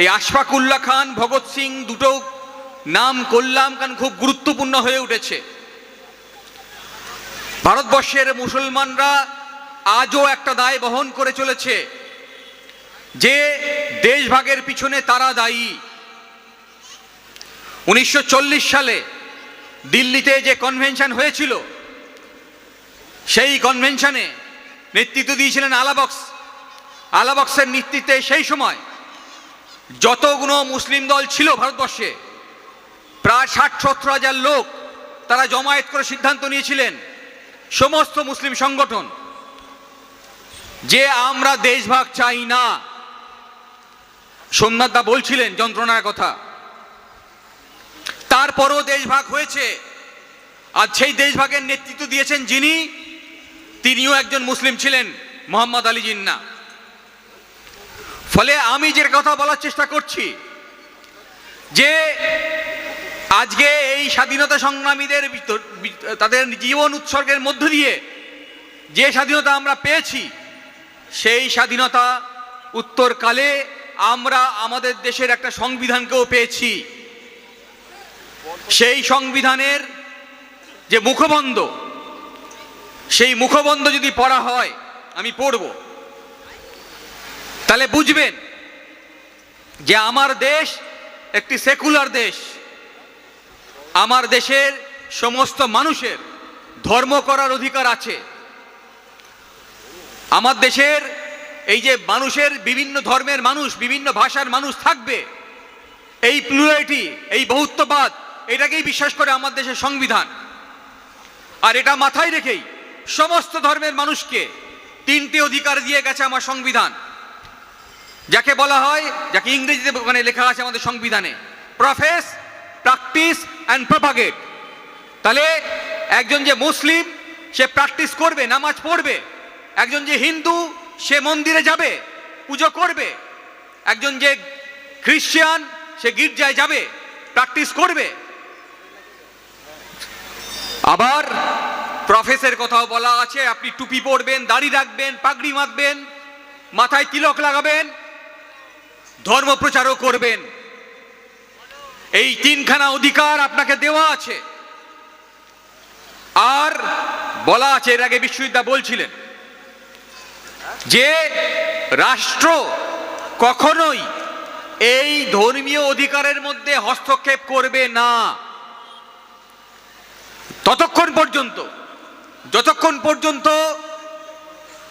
এই আশফাকুল্লাহ খান, ভগৎ সিং দুটো নাম করলাম কারণ খুব গুরুত্বপূর্ণ হয়ে উঠেছে। ভারতবর্ষের মুসলমানরা আজও একটা দায় বহন করে চলেছে যে দেশভাগের পিছনে তারা দায়ী। উনিশশো চল্লিশ সালে দিল্লিতে যে কনভেনশন হয়েছিল, সেই কনভেনশনে নেতৃত্ব দিয়েছিলেন আলাবক্স। আলাবক্সের নেতৃত্বে সেই সময় যতগুলো মুসলিম দল ছিল ভারতবর্ষে, প্রায় ষাট সত্তর হাজার লোক তারা জমায়েত করে সিদ্ধান্ত নিয়েছিলেন, সমস্ত মুসলিম সংগঠন। যে আমরা দেশভাগ চাই না, সোমনাথদা বলছিলেন যন্ত্রণার কথা। তারপরও দেশভাগ হয়েছে, আর সেই দেশভাগের নেতৃত্ব দিয়েছেন যিনি, তিনিও একজন মুসলিম ছিলেন, মোহাম্মদ আলী জিন্না। ফলে আমি যে কথা বলার চেষ্টা করছি, যে আজকে এই স্বাধীনতা সংগ্রামীদের তাদের জীবন উৎসর্গের মধ্য দিয়ে যে স্বাধীনতা আমরা পেয়েছি, সেই স্বাধীনতা উত্তরকালে আমরা আমাদের দেশের একটা সংবিধানকেও পেয়েছি। সেই সংবিধানের যে মুখবন্ধ, সেই মুখবন্ধ যদি পড়া হয়, আমি পড়ব। তাহলে বুঝবেন যে আমার দেশ একটি সেকুলার দেশ। আমার দেশের সমস্ত মানুষের ধর্ম করার অধিকার আছে। আমার দেশের এই যে মানুষের বিভিন্ন ধর্মের মানুষ, বিভিন্ন ভাষার মানুষ থাকবে, এই প্লুরালিটি এই বহুত্ববাদ, এটাকেই বিশ্বাস করে আমার দেশের সংবিধান। আর এটা মাথায় রেখেই সমস্ত ধর্মের মানুষকে তিনটি অধিকার দিয়ে গেছে আমার সংবিধান। যাকে বলা হয়, যাকে ইংরেজিতে মানে লেখা আছে আমাদের সংবিধানে প্রফেস প্র্যাকটিস অ্যান্ড প্রপাগেট তাহলে একজন যে মুসলিম, সে প্র্যাকটিস করবে, নামাজ পড়বে, একজন যে হিন্দু, সে মন্দিরে যাবে, পুজো করবে, একজন যে খ্রিস্টান, সে গির্জায় যাবে প্র্যাকটিস করবে। আবার প্রফেসের কথাও বলা আছে, আপনি টুপি পরবেন, দাড়ি রাখবেন, পাগড়ি মাখবেন, মাথায় তিলক লাগাবেন ধর্ম প্রচারও করবেন। এই তিনখানা অধিকার আপনাকে দেওয়া আছে। আর বলা আছে, এর আগে বিশ্ববিদ্যা বলছিলেন যে রাষ্ট্র কখনোই এই ধর্মীয় অধিকারের মধ্যে হস্তক্ষেপ করবে না। ততক্ষণ পর্যন্ত, যতক্ষণ পর্যন্ত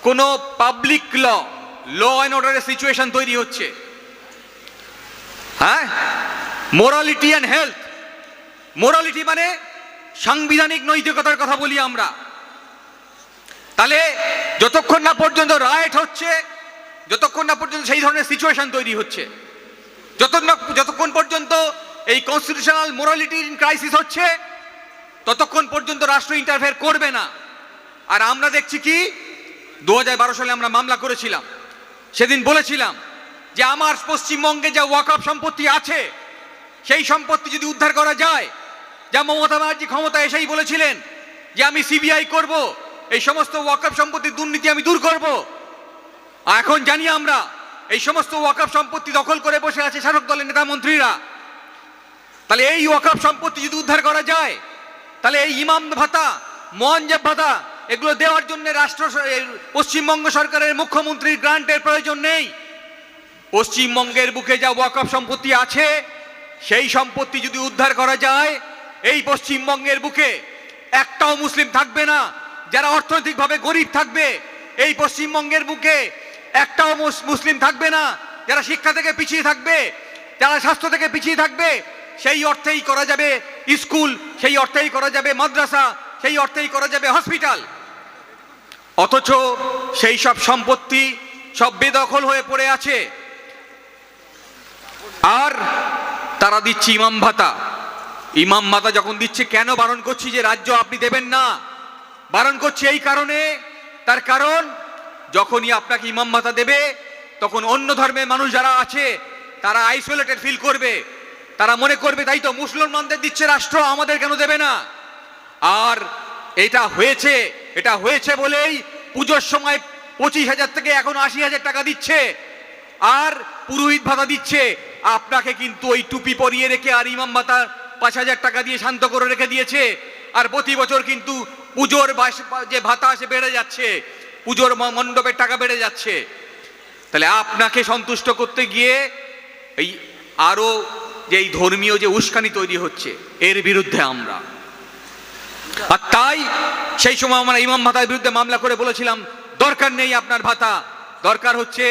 কোনো পাবলিক ল ল অ্যান্ড অর্ডারের সিচুয়েশন তৈরি হচ্ছে হ্যাঁ? মোরালিটি অ্যান্ড হেলথ মোরালিটি মানে সাংবিধানিক নৈতিকতার কথা বলি আমরা। তাহলে যতক্ষণ না পর্যন্ত রাইট হচ্ছে, যতক্ষণ না পর্যন্ত সেই ধরনের সিচুয়েশন তৈরি হচ্ছে যত যতক্ষণ পর্যন্ত এই কনস্টিটিউশনাল মোরালিটি ক্রাইসিস হচ্ছে, ততক্ষণ পর্যন্ত রাষ্ট্র ইন্টারফেয়ার করবে না। আর আমরা দেখছি কি, দু হাজার বারো সালে আমরা মামলা করেছিলাম, সেদিন বলেছিলাম যে আমার পশ্চিমবঙ্গে যা ওয়াকআপ সম্পত্তি আছে, সেই সম্পত্তি যদি উদ্ধার করা যায়, যা মমতা ব্যানার্জি ক্ষমতা এসেই বলেছিলেন যে আমি সিবিআই করব, এই সমস্ত ওয়াকআপ সম্পত্তির দুর্নীতি আমি দূর করব। এখন জানি আমরা, এই সমস্ত ওয়াকআপ সম্পত্তি দখল করে বসে আছে শাসক দলের নেতা মন্ত্রীরা। তাহলে এই ওয়াকআপ সম্পত্তি যদি উদ্ধার করা যায়, তাহলে এই ইমাম ভাতা মোয়াঞ্জাব ভাতা, এগুলো দেওয়ার জন্য রাষ্ট্র পশ্চিমবঙ্গ সরকারের মুখ্যমন্ত্রীর গ্রান্টের প্রয়োজন নেই। পশ্চিমবঙ্গের বুকে যা ওয়াকফ সম্পত্তি আছে, সেই সম্পত্তি যদি উদ্ধার করা যায়, এই পশ্চিমবঙ্গের বুকে একটাও মুসলিম থাকবে না, যারা অর্থনৈতিকভাবে গরিব থাকবে, এই পশ্চিমবঙ্গের বুকে একটাও মুসলিম থাকবে না, যারা শিক্ষা থেকে পিছিয়ে থাকবে, যারা স্বাস্থ্য থেকে পিছিয়ে থাকবে, সেই অর্থেই করা যাবে স্কুল, সেই অর্থেই করা যাবে মাদ্রাসা, সেই অর্থেই করা যাবে হসপিটাল। অথচ সেই সব সম্পত্তি সব বেদখল হয়ে পড়ে আছে। আর তারা দিচ্ছে ইমাম ভাতা। ইমাম ভাতা যখন দিচ্ছে, কেন বারণ করছি যে রাজ্য আপনি দেবেন না? বারণ করছি এই কারণে, তার কারণ, যখনই আপনাকে ইমাম ভাতা দেবে, তখন অন্য ধর্মের মানুষ যারা আছে, তারা আইসোলেটেড ফিল করবে। তারা মনে করবে, তাই তো মুসলমানদের দিচ্ছে রাষ্ট্র, আমাদের কেন দেবে না? আর এটা হয়েছে এটা হয়েছে বলেই পুজোর সময় পঁচিশ হাজার থেকে এখন আশি হাজার টাকা দিচ্ছে। আর পুরোহিত ভাতা দিচ্ছে। আপনাকে কিন্তু ওই টুপি পরিয়ে রেখে আর ইমাম ভাতা পাঁচ হাজার টাকা দিয়ে শান্ত করে রেখে দিয়েছে। আর প্রতি বছর কিন্তু পুজোর যে ভাতা আসে বেড়ে যাচ্ছে। পুজোর মণ্ডপের টাকা বেড়ে যাচ্ছে। তাহলে আপনাকে সন্তুষ্ট করতে গিয়ে এই আরও যে এই ধর্মীয় যে উস্কানি তৈরি হচ্ছে, এর বিরুদ্ধে আমরা। আর তাই সেই সময় আমরা ইমাম ভাতার বিরুদ্ধে মামলা করে বলেছিলাম, দরকার নেই আপনার ভাতা। দরকার হচ্ছে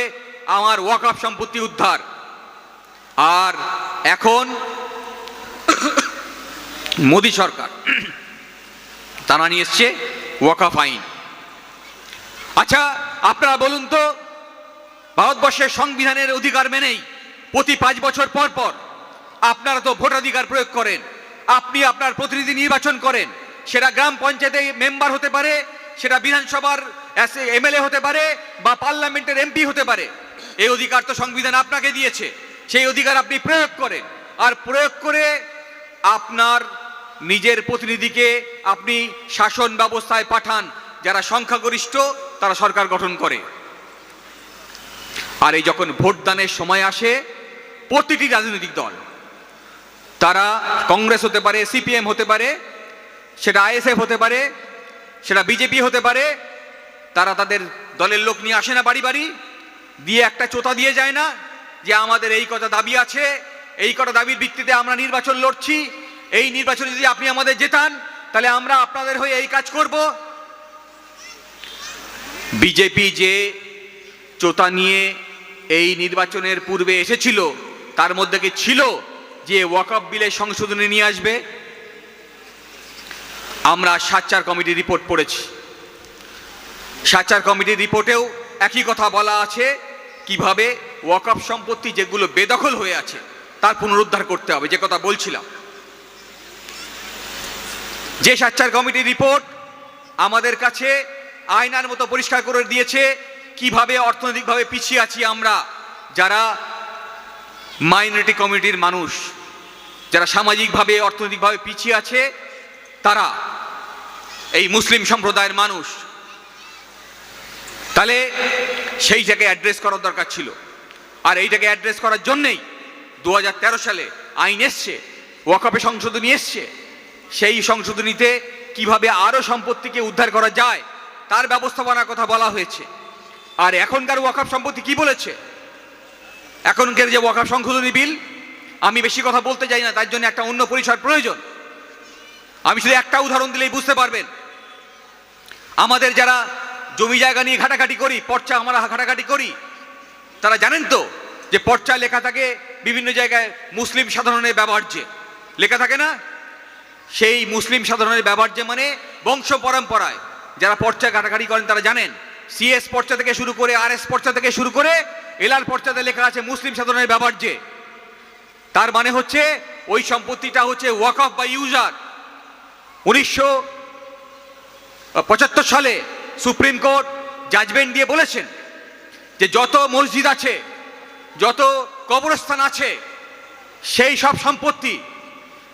আমার ওয়াকআপ সম্পত্তি উদ্ধার। আর এখন মোদী সরকার, তারা নিয়ে এসছে ওয়াকআপ আইন। আচ্ছা আপনারা বলুন তো, ভারতবর্ষের সংবিধানের অধিকার মেনেই প্রতি পাঁচ বছর পর পর আপনারা তো ভোটাধিকার প্রয়োগ করেন, আপনি আপনার প্রতিনিধি নির্বাচন করেন, সেটা গ্রাম পঞ্চায়েতে মেম্বার হতে পারে, সেটা বিধানসভার এমএলএ হতে পারে বা পার্লামেন্টের এমপি হতে পারে। এই অধিকার তো সংবিধান আপনাকে দিয়েছে। সেই অধিকার আপনি প্রয়োগ করেন। আর প্রয়োগ করে আপনার নিজের প্রতিনিধিকে আপনি শাসন ব্যবস্থায় পাঠান। যারা সংখ্যাগরিষ্ঠ, তারা সরকার গঠন করে। আর এই যখন ভোটদানের সময় আসে, প্রতিটি রাজনৈতিক দল, তারা কংগ্রেস হতে পারে, সিপিএম হতে পারে, সেটা আইএসএফ হতে পারে, সেটা বিজেপি হতে পারে, তারা তাদের দলের লোক নিয়ে আসে না বাড়ি বাড়ি। দিয়ে একটা চোতা দিয়ে যায় না যে আমাদের এই কথা দাবি আছে, এই কটা দাবির ভিত্তিতে আমরা নির্বাচন লড়ছি, এই নির্বাচনে যদি আপনি আমাদের জেতান, তাহলে আমরা আপনাদের হয়ে এই কাজ করব। বিজেপি যে চোতা নিয়ে এই নির্বাচনের পূর্বে এসেছিল, তার মধ্যে কি ছিল যে ওয়াকআপ বিলে সংশোধনী নিয়ে আসবে? আমরা সাচ্চার কমিটি রিপোর্ট পড়েছি। সাচ্চার কমিটির রিপোর্টেও একই কথা বলা আছে কীভাবে ওয়াকআপ সম্পত্তি যেগুলো বেদখল হয়ে আছে, তার পুনরুদ্ধার করতে হবে, যে কথা বলছিলাম। যে সাচ্চার কমিটির রিপোর্ট আমাদের কাছে আয়নার মতো পরিষ্কার করে দিয়েছে, কীভাবে অর্থনৈতিকভাবে পিছিয়ে আছি আমরা, যারা মাইনরিটি কমিউনিটির মানুষ, যারা সামাজিকভাবে, অর্থনৈতিকভাবে পিছিয়ে আছে, তারা এই মুসলিম সম্প্রদায়ের মানুষ। তাহলে সেইটাকে অ্যাড্রেস করার দরকার ছিল। আর এইটাকে অ্যাড্রেস করার জন্যেই দু হাজার তেরো সালে আইন এসছে, ওয়াকফে সংশোধনী এসছে। সেই সংশোধনীতে কীভাবে আরও সম্পত্তিকে উদ্ধার করা যায়, তার ব্যবস্থাপনার কথা বলা হয়েছে। আর এখনকার ওয়াকফ সম্পত্তি কি বলেছে? এখনকার যে ওয়াকফ সংশোধনী বিল, আমি বেশি কথা বলতে চাই না, তার জন্য একটা অন্য পরিসর প্রয়োজন। আমি শুধু একটা উদাহরণ দিলেই বুঝতে পারবেন। আমাদের যারা জমি জায়গা নিয়ে ঘাটাঘাটি করি, পর্চা আমরা ঘাটাঘাটি করি। তারা জানেন তো যে পর্চা লেখা থাকে বিভিন্ন জায়গায় মুসলিম সাধারণের ব্যবহার্য। লেখা থাকে না? সেই মুসলিম সাধারণের ব্যবহার্য মানে বংশ পরম্পরায়। যারা পর্চা ঘাটাঘাটি করেন তারা জানেন। সিএস পর্চা থেকে শুরু করে আর এস পর্চা থেকে শুরু করে এলআর পর্চাতে লেখা আছে মুসলিম সাধারণের ব্যবহার্য। তার মানে হচ্ছে ওই সম্পত্তিটা হচ্ছে ওয়াক অফ বা ইউজার উনিশশো পঁচাত্তর সালে সুপ্রিম কোর্ট জাজমেন্ট দিয়ে বলেছেন যে যত মসজিদ আছে, যত কবরস্থান আছে, সেই সব সম্পত্তি,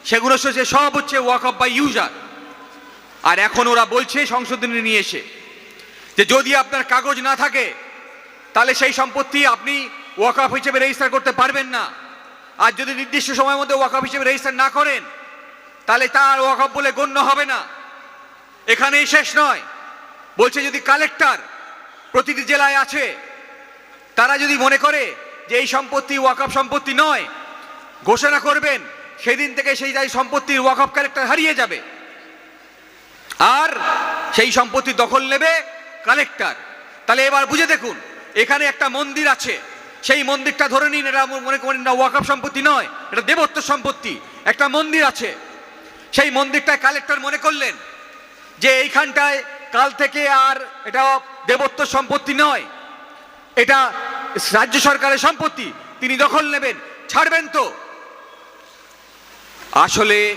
সেগুলো হচ্ছে সব হচ্ছে ওয়াক অফ বাই ইউজার আর এখন ওরা বলছে সংশোধনী নিয়ে এসে যে যদি আপনার কাগজ না থাকে, তাহলে সেই সম্পত্তি আপনি ওয়াক অফ হিসেবে রেজিস্টার করতে পারবেন না। আর যদি নির্দিষ্ট সময়ের মধ্যে ওয়াক অফ হিসেবে রেজিস্টার না করেন, তাহলে তার ওয়াক অফ বলে গণ্য হবে না। এখানেই শেষ নয়। বলছে যদি কালেক্টর প্রতিটি জেলায় আছে, তারা যদি মনে করে যে এই সম্পত্তি ওয়াকফ সম্পত্তি নয়, ঘোষণা করবেন, সেদিন থেকে সেই যাই সম্পত্তির ওয়াকফ কালেক্টর হারিয়ে যাবে। আর সেই সম্পত্তি দখল নেবে কালেক্টর। তাহলে এবার বুঝে দেখুন, এখানে একটা মন্দির আছে। সেই মন্দিরটা ধরে নিন এটা মনে করেন না ওয়াকফ সম্পত্তি নয়, এটা দেবত্ব সম্পত্তি। একটা মন্দির আছে। সেই মন্দিরটায় কালেক্টর মনে করলেন যে এইখানটায় কাল থেকে আর এটা দেবত্ব সম্পত্তি নয়। এটা রাজ্য সরকারের সম্পত্তি। তিনি দখল নেবেন। ছাড়বেন তো। আসলে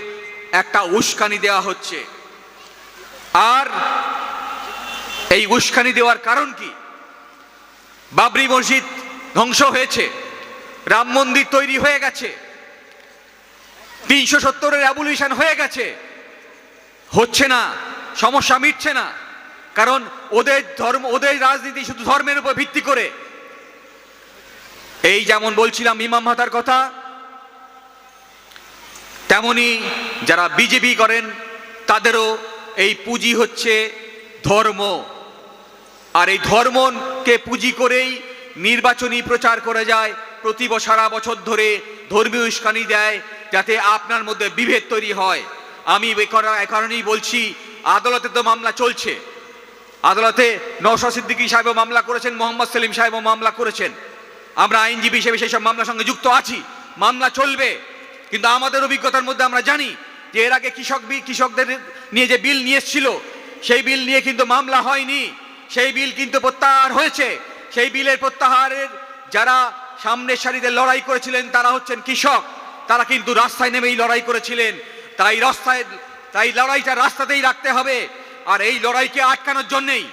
একটা উস্কানি দেওয়া হচ্ছে। আর এই উস্কানি দেওয়ার কারণ কি? বাবরি মসজিদ ধ্বংস হয়েছে। রাম মন্দির তৈরি হয়ে গেছে। তিনশো সত্তরের অ্যাবলিউশন হয়ে গেছে। হচ্ছে না। সমস্যা মিটছে না। কারণ ওদের ধর্ম, ওদের রাজনীতি শুধু ধর্মের উপর ভিত্তি করে। এই যেমন বলছিলাম ইমাম ভাতার কথা, তেমনি যারা বিজেপি করেন, তাদেরও এই পুঁজি হচ্ছে ধর্ম। আর এই ধর্মকে পুঁজি করেই নির্বাচনী প্রচার করে যায়, প্রতি সারা বছর ধরে ধর্মীয় উস্কানি দেয়, যাতে আপনার মধ্যে বিভেদ তৈরি হয়। আমি এ কারণেই বলছি, আদালতে তো মামলা চলছে। আদালতে নওশা সিদ্দিকী সাহেবও মামলা করেছেন, মোহাম্মদ সেলিম সাহেবও মামলা করেছেন। আমরা আইনজীবী হিসেবে সেই সব মামলার সঙ্গে যুক্ত আছি। মামলা চলবে। কিন্তু আমাদের অভিজ্ঞতার মধ্যে আমরা জানি যে এর আগে কৃষক কৃষকদের নিয়ে যে বিল নিয়ে এসেছিল, সেই বিল নিয়ে কিন্তু মামলা হয়নি। সেই বিল কিন্তু প্রত্যাহার হয়েছে। সেই বিলের প্রত্যাহারের যারা সামনের সারিতে লড়াই করেছিলেন, তারা হচ্ছেন কৃষক। তারা কিন্তু রাস্তায় নেমেই লড়াই করেছিলেন। তাই রাস্তায় তাই লড়াইটা রাস্তাতেই রাখতে হবে। আর এই লড়াইকে আটকানোর জন্যেই,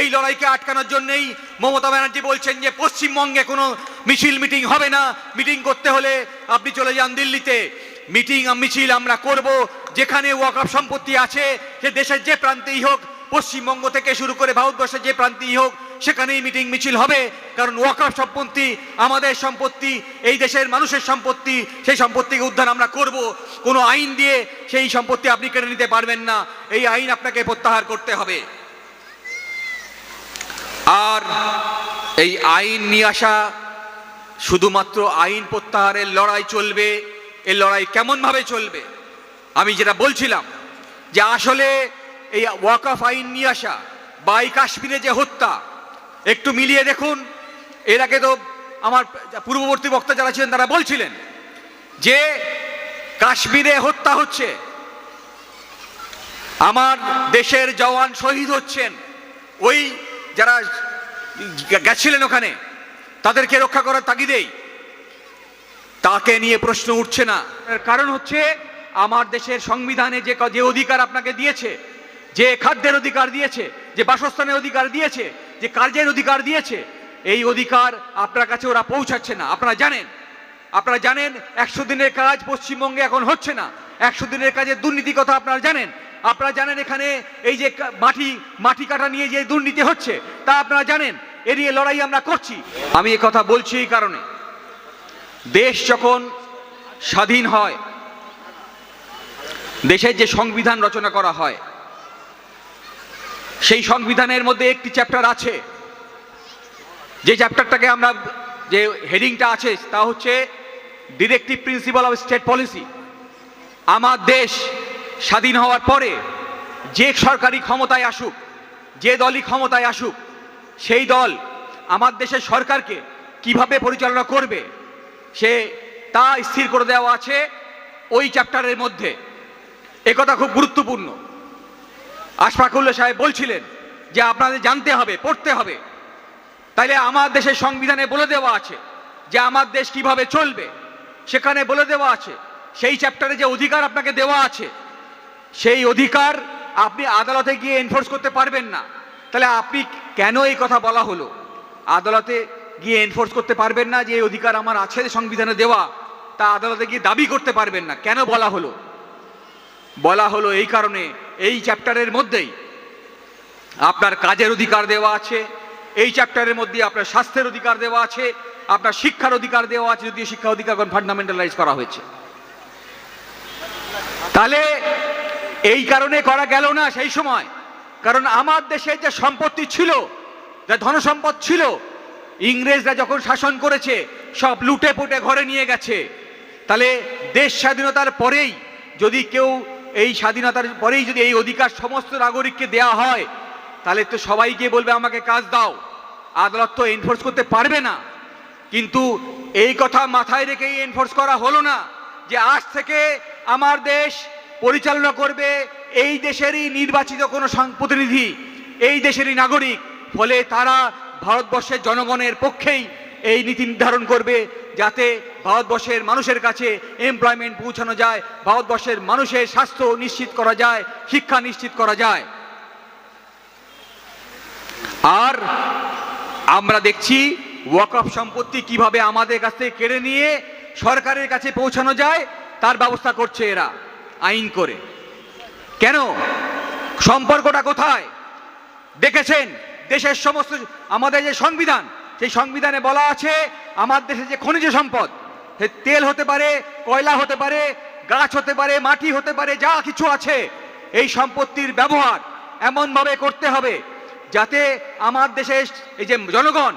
এই লড়াইকে আটকানোর জন্যেই মমতা ব্যানার্জি বলছেন যে পশ্চিমবঙ্গে কোনো মিছিল মিটিং হবে না। মিটিং করতে হলে আপনি চলে যান দিল্লিতে। মিটিং মিছিল আমরা করব। যেখানে ওয়াকফ সম্পত্তি আছে, সে দেশের যে প্রান্তেই হোক, পশ্চিমবঙ্গ থেকে শুরু করে ভারতবর্ষের যে প্রান্তেই হোক সেখানেই মিটিং মিছিল হবে। কারণ ওয়াকফ সম্পত্তি, আমাদের সম্পত্তি, এই দেশের মানুষের সম্পত্তি, সেই সম্পত্তিকে উদ্ধার আমরা করব। কোনো আইন দিয়ে সেই সম্পত্তি আপনি কেড়ে নিতে পারবেন না। এই আইন আপনাকে প্রত্যাহার করতে হবে। আর এই আইন নিয়ে আসা শুধুমাত্র আইন প্রত্যাহারের লড়াই চলবে। এই লড়াই কেমনভাবে চলবে? আমি যেটা বলছিলাম যে আসলে এই ওয়াকাফ আইন নিয়ে আসা, বা এই কাশ্মীরে যে হত্যা একটু মিলিয়ে দেখুন। এর আগে তো আমার পূর্ববর্তী বক্তা যারা ছিলেন তারা বলছিলেন যে কাশ্মীরে হত্যা হচ্ছে। আমার দেশের জওয়ান শহীদ হচ্ছেন। ওই যারা গেছিলেন ওখানে, তাদেরকে রক্ষা করার তাগিদেই। তাকে নিয়ে প্রশ্ন উঠছে না। কারণ হচ্ছে আমার দেশের সংবিধানে যে যে অধিকার আপনাকে দিয়েছে, যে খাদ্যের অধিকার দিয়েছে, যে বাসস্থানের অধিকার দিয়েছে যে কার্যের অধিকার দিয়েছে, এই অধিকার আপনার কাছে ওরা পৌঁছাচ্ছে না। আপনারা জানেন আপনারা জানেন, একশো দিনের কাজ পশ্চিমবঙ্গে এখন হচ্ছে না। একশো দিনের কাজের দুর্নীতি কথা আপনারা জানেন। আপনারা জানেন এখানে এই যে মাটি মাটি কাটা নিয়ে যে দুর্নীতি হচ্ছে, তা আপনারা জানেন। এ নিয়ে লড়াই আমরা করছি। আমি এ কথা বলছি এই কারণে। দেশ যখন স্বাধীন হয়, দেশের যে সংবিধান রচনা করা হয় সেই সংবিধানের মধ্যে একটি চ্যাপ্টার আছে। যে চ্যাপ্টারটাকে আমরা যে হেডিংটা আছে, তা হচ্ছে directive principle of state policy আমার দেশ স্বাধীন হওয়ার পরে যে সরকারি ক্ষমতায় আসুক, যে দলই ক্ষমতায় আসুক, সেই দল আমার দেশের সরকারকে কীভাবে পরিচালনা করবে, সে তা স্থির করে দেওয়া আছে ওই চ্যাপ্টারের মধ্যে। একথা খুব গুরুত্বপূর্ণ। আশফাকুল্লা সাহেব বলছিলেন যে আপনাদের জানতে হবে, পড়তে হবে। তাইলে আমার দেশের সংবিধানে বলে দেওয়া আছে যে আমার দেশ কীভাবে চলবে। সেখানে বলে দেওয়া আছে, সেই চ্যাপ্টারে যে অধিকার আপনাকে দেওয়া আছে, সেই অধিকার আপনি আদালতে গিয়ে এনফোর্স করতে পারবেন না। তাহলে আপনি কেন এই কথা বলা হলো? আদালতে গিয়ে এনফোর্স করতে পারবেন না যে এই অধিকার আমার আছে সংবিধানে দেওয়া, তা আদালতে গিয়ে দাবি করতে পারবেন না। কেন বলা হলো? বলা হলো এই কারণে এই চ্যাপ্টারের মধ্যেই আপনার কাজের অধিকার দেওয়া আছে, এই চ্যাপ্টারের মধ্যে আপনার স্বাস্থ্যের অধিকার দেওয়া আছে, আপনার শিক্ষার অধিকার দেওয়া আছে, যদিও শিক্ষা অধিকার ফান্ডামেন্টালাইজ করা হয়েছে। তাহলে এই কারণে করা গেল না সেই সময়। কারণ আমার দেশে যে সম্পত্তি ছিল, যে ধনসম্পদ ছিল, ইংরেজরা যখন শাসন করেছে, সব লুটে পুটে ঘরে নিয়ে গেছে। তাহলে দেশ স্বাধীনতার পরেই যদি কেউ এই স্বাধীনতার পরেই যদি এই অধিকার সমস্ত নাগরিককে দেয়া হয়, তাহলে তো সবাই গিয়ে বলবে, আমাকে কাজ দাও। আদালত তো এনফোর্স করতে পারবে না। কিন্তু এই কথা মাথায় রেখেই এনফোর্স করা হলো না যে আজ থেকে আমার দেশ পরিচালনা করবে এই দেশেরই নির্বাচিত কোনো প্রতিনিধি, এই দেশেরই নাগরিক। ফলে তারা ভারতবর্ষের জনগণের পক্ষেই এই নীতি নির্ধারণ করবে। যাতে ভারতবর্ষের মানুষের কাছে এমপ্লয়মেন্ট পৌঁছানো যায়, ভারতবর্ষের মানুষের স্বাস্থ্য নিশ্চিত করা যায়, শিক্ষা নিশ্চিত করা যায়। আর আমরা দেখছি ওয়াকফ সম্পত্তি কীভাবে আমাদের কাছ থেকে কেড়ে নিয়ে সরকারের কাছে পৌঁছানো যায়, তার ব্যবস্থা করছে এরা, আইন করে। কেন? সম্পর্কটা কোথায়? দেখেছেন? দেশের সমস্ত, আমাদের যে সংবিধান সেই সংবিধানে বলা আছে, আমার দেশে যে খনিজ সম্পদ, সে তেল হতে পারে, কয়লা হতে পারে, গাছ হতে পারে, মাটি হতে পারে, যা কিছু আছে, এই সম্পত্তির ব্যবহার এমনভাবে করতে হবে যাতে আমার দেশে এই যে জনগণ,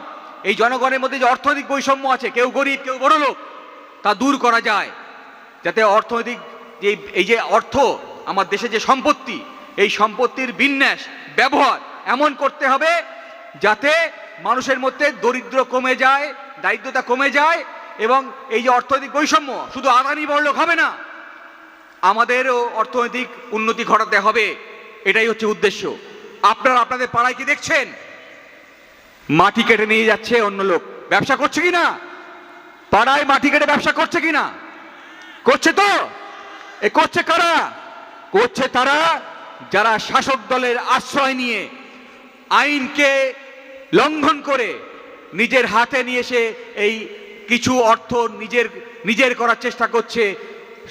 এই জনগণের মধ্যে যে অর্থনৈতিক বৈষম্য আছে, কেউ গরিব, কেউ বড় লোক, তা দূর করা যায়। যাতে অর্থনৈতিক যে, এই যে অর্থ, আমার দেশে যে সম্পত্তি, এই সম্পত্তির বিন্যাস, ব্যবহার এমন করতে হবে যাতে মানুষের মধ্যে দরিদ্র কমে যায়, দারিদ্রতা কমে যায়, এবং এই যে অর্থনৈতিক বৈষম্য, শুধু আদানি বড়লোক হবে না, আমাদেরও অর্থনৈতিক উন্নতি ঘটাতে হবে, এটাই হচ্ছে উদ্দেশ্য। আপনারা আপনাদের পাড়ায় কি দেখছেন? মাটি কেটে নিয়ে যাচ্ছে অন্য লোক। ব্যবসা করছে কি না পাড়ায় মাটি কেটে ব্যবসা করছে কি না করছে তো? এ করছে কারা? করছে তারা যারা শাসক দলের আশ্রয় নিয়ে আইনকে লঙ্ঘন করে নিজের হাতে নিয়ে এসে এই কিছু অর্থ নিজের নিজের করার চেষ্টা করছে।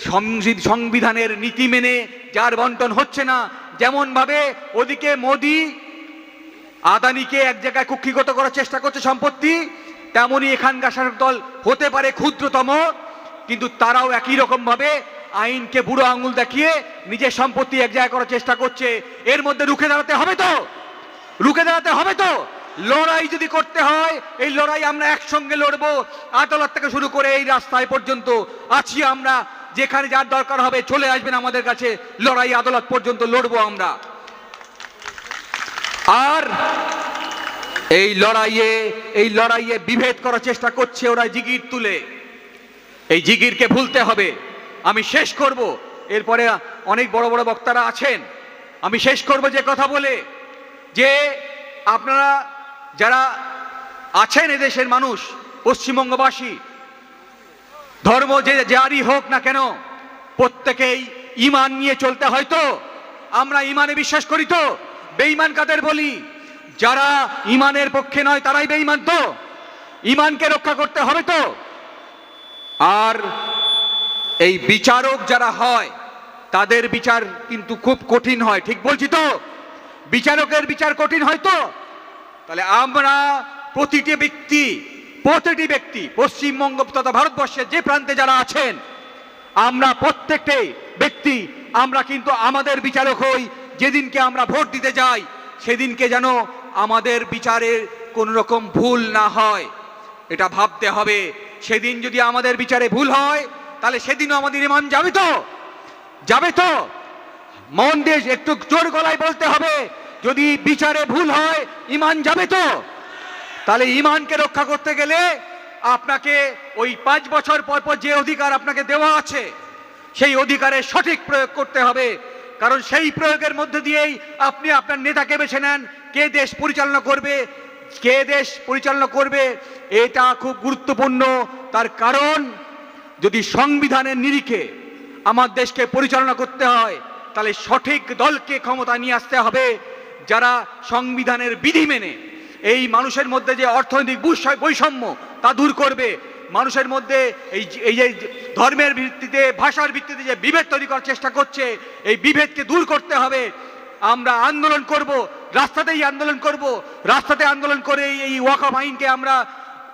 সংবিধ- সংবিধানের নীতি মেনে যার বন্টন হচ্ছে না, যেমনভাবে ওদিকে মোদি আদানিকে এক জায়গায় কুক্ষিগত করার চেষ্টা করছে সম্পত্তি তেমনই এখানকার শাসক দল হতে পারে ক্ষুদ্রতম, কিন্তু তারাও একই রকম ভাবে আইনকে বুড়ো আঙুল দেখিয়ে নিজের সম্পত্তি এক জায়গায় করার চেষ্টা করছে। এর মধ্যে রুখে দাঁড়াতে হবে তো? রুখে দাঁড়াতে হবে তো? লড়াই যদি করতে হয়, এই লড়াই আমরা একসঙ্গে লড়ব। আদালত থেকে শুরু করে এই রাস্তায় পর্যন্ত আছি আমরা। যেখানে যার দরকার হবে চলে আসবেন আমাদের কাছে। লড়াই আদালত পর্যন্ত লড়বো আমরা। আর এই লড়াইয়ে এই লড়াইয়ে বিভেদ করার চেষ্টা করছে ওরা জিগির তুলে। এই জিগিরকে ভুলতে হবে। আমি শেষ করব। এরপরে অনেক বড় বড় বক্তারা আছেন। আমি শেষ করব যে কথা বলে। যে আপনারা যারা আছেন এদেশের মানুষ, পশ্চিমবঙ্গবাসী, ধর্ম যে যারই হোক না কেন, প্রত্যেকেই ইমান নিয়ে চলতে হয় তো। আমরা ইমানে বিশ্বাস করি তো। বেঈমান কাদের বলি? যারা ইমানের পক্ষে নয়, তারাই বেঈমান তো। ইমানকে রক্ষা করতে হবে তো। আর এই বিচারক যারা হয়, তাদের বিচার কিন্তু খুব কঠিন হয়, ঠিক বলছি তো? বিচারকের বিচার কঠিন হয় তো? তাহলে আমরা প্রতিটি ব্যক্তি প্রতিটি ব্যক্তি, পশ্চিমবঙ্গ তথা ভারতবর্ষের যে প্রান্তে যারা আছেন, আমরা প্রত্যেকটি ব্যক্তি, আমরা কিন্তু আমাদের বিচারক হই। যেদিনকে আমরা ভোট দিতে যাই, সেদিনকে যেন আমাদের বিচারের কোনো রকম ভুল না হয়। এটা ভাবতে হবে। সেদিন যদি আমাদের বিচারে ভুল হয়, তাহলে সেদিনও আমাদের ইমান যাবে তো? যাবে তো? মন দিয়ে একটু জোর গলায় বলতে হবে। যদি বিচারে ভুল হয় ইমান যাবে তো? তাহলে ইমানকে রক্ষা করতে গেলে আপনাকে ওই পাঁচ বছর পর পর যে অধিকার আপনাকে দেওয়া আছে, সেই অধিকারের সঠিক প্রয়োগ করতে হবে। কারণ সেই প্রয়োগের মধ্যে দিয়েই আপনি আপনার নেতাকে বেছে নেন, কে দেশ পরিচালনা করবে, কে দেশ পরিচালনা করবে, এটা খুব গুরুত্বপূর্ণ। তার কারণ, যদি সংবিধানের নিরিখে আমার দেশকে পরিচালনা করতে হয়, তাহলে সঠিক দলকে ক্ষমতা নিয়ে আসতে হবে। যারা সংবিধানের বিধি মেনে এই মানুষের মধ্যে যে অর্থনৈতিক বৈষম্য তা দূর করবে, মানুষের মধ্যে এই এই যে ধর্মের ভিত্তিতে, ভাষার ভিত্তিতে যে বিভেদ তৈরি করার চেষ্টা করছে, এই বিভেদকে দূর করতে হবে। আমরা আন্দোলন করব, রাস্তাতেই আন্দোলন করব, রাস্তাতে আন্দোলন করে এই- ওয়াকফ আইনকে আমরা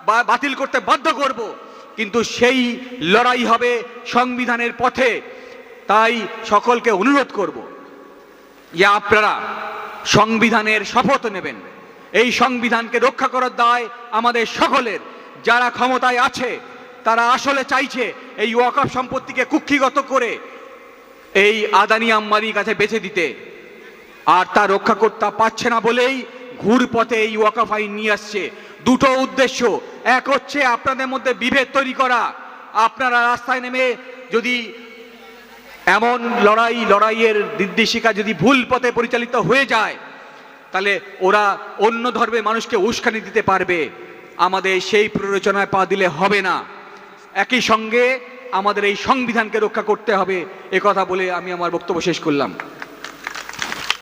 বাতিল করতে বাধ্য করব। কিন্তু সেই লড়াই হবে সংবিধানের পথে। তাই সকলকে অনুরোধ করব, যে আপনারা সংবিধানের শপথ নেবেন। এই সংবিধানকে রক্ষা করার দায় আমাদের সকলের। যারা ক্ষমতায় আছে, তারা আসলে চাইছে এই ওয়াকফ সম্পত্তিকে কুক্ষিগত করে এই আদানি আম্বানির কাছে বেচে দিতে। আর তা রক্ষা করতে পারছে না বলেই ঘুর পথে এই ওয়াকফ আইন নিয়ে আসছে। দুটো উদ্দেশ্য। এক হচ্ছে আপনাদের মধ্যে বিভেদ তৈরি করা। আপনারা রাস্তায় নেমে যদি এমন লড়াই, লড়াইয়ের নির্দেশিকা যদি ভুল পথে পরিচালিত হয়ে যায়, তাহলে ওরা অন্য ধর্মের মানুষকে উস্কানি দিতে পারবে। আমাদের সেই প্ররোচনায় পা দিলে হবে না। একই সঙ্গে আমাদের এই সংবিধানকে রক্ষা করতে হবে। কথা বলে আমি আমার বক্তব্য শেষ করলাম।